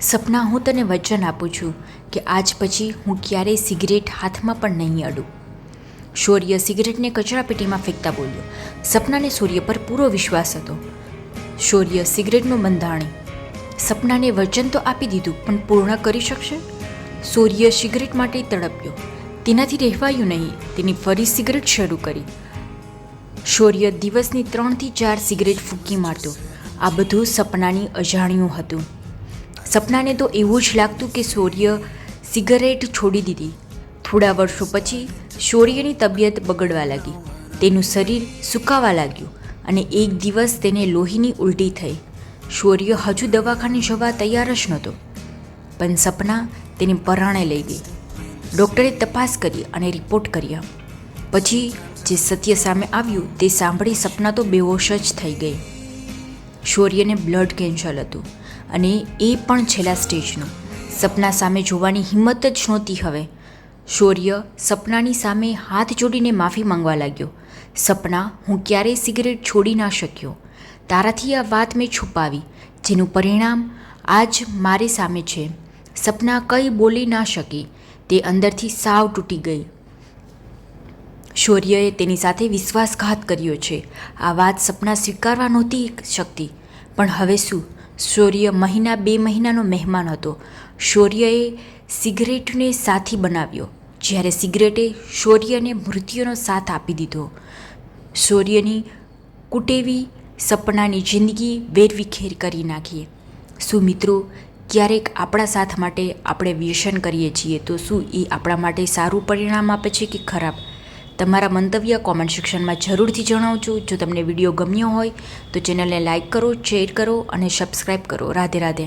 સપના હું તને વચન આપું છું કે આજ પછી હું ક્યારેય સિગરેટ હાથમાં પણ નહીં અડું. શૌર્ય સિગરેટને કચરાપેટીમાં ફેંકતા બોલ્યો. સપનાને સૂર્ય પર પૂરો વિશ્વાસ હતો. શૌર્ય સિગરેટનું બંધાણી સપનાને વચન તો આપી દીધું, પણ પૂર્ણ કરી શકશે? સૂર્ય સિગરેટ માટે તડપ્યો. તેનાથી રહેવાયું નહીં, તેની ફરી સિગરેટ શરૂ કરી. શૌર્ય દિવસની ત્રણથી ચાર સિગરેટ ફૂંકી મારતો. આ બધું સપનાની અજાણ્યું હતું. સપનાને તો એવું જ લાગતું કે શૌર્ય સિગરેટ છોડી દીધી. થોડા વર્ષો પછી શૌર્યની તબિયત બગડવા લાગી. તેનું શરીર સુકાવા લાગ્યું અને એક દિવસ તેને લોહીની ઉલટી થઈ. શૌર્ય હજુ દવાખાને જવા તૈયાર જ નહોતો. પણ સપના તેને પરાણે લઈ ગઈ. ડૉક્ટરે તપાસ કરી અને રિપોર્ટ કર્યા. પછી જે સત્ય સામે આવ્યું તે સાંભળી સપના તો બેહોશ જ થઈ ગઈ. શૌર્યને બ્લડ કેન્સર હતું. અને એ પણ છેલ્લા સ્ટેજનું. સપના સામે જોવાની હિંમત જ નહોતી હવે. શૌર્ય સપનાની સામે હાથ જોડીને માફી માંગવા લાગ્યો. સપના, હું ક્યારેય સિગરેટ છોડી ના શક્યો. તારાથી આ વાત મેં છુપાવી, જેનું પરિણામ આજ મારી સામે છે. સપના કંઈ બોલી ના શકી, તે અંદરથી સાવ તૂટી ગઈ. શૌર્યએ તેની સાથે વિશ્વાસઘાત કર્યો છે. આ વાત સપના સ્વીકારવા નહોતી શકતી. પણ હવે શું? શૌર્ય મહિના બે મહિનાનો મહેમાન હતો. શૌર્યએ સિગરેટને સાથી બનાવ્યો, જ્યારે સિગરેટે શૌર્યને મૃત્યુનો સાથ આપી દીધો. શૌર્યની કુટેવી સપનાની જિંદગી વેરવિખેર કરી નાખી શું મિત્રો, ક્યારેક આપણા સાથ માટે આપણે વ્યસન કરીએ છીએ, તો શું એ આપણા માટે સારું પરિણામ આપે છે કે ખરાબ? તમારા મંતવ્ય કોમેન્ટ સેક્શનમાં જરૂરથી જણાવજો. જો તમને વીડિયો ગમ્યો હોય તો ચેનલને લાઇક કરો, શેર કરો અને સબસ્ક્રાઈબ કરો. રાધે રાધે.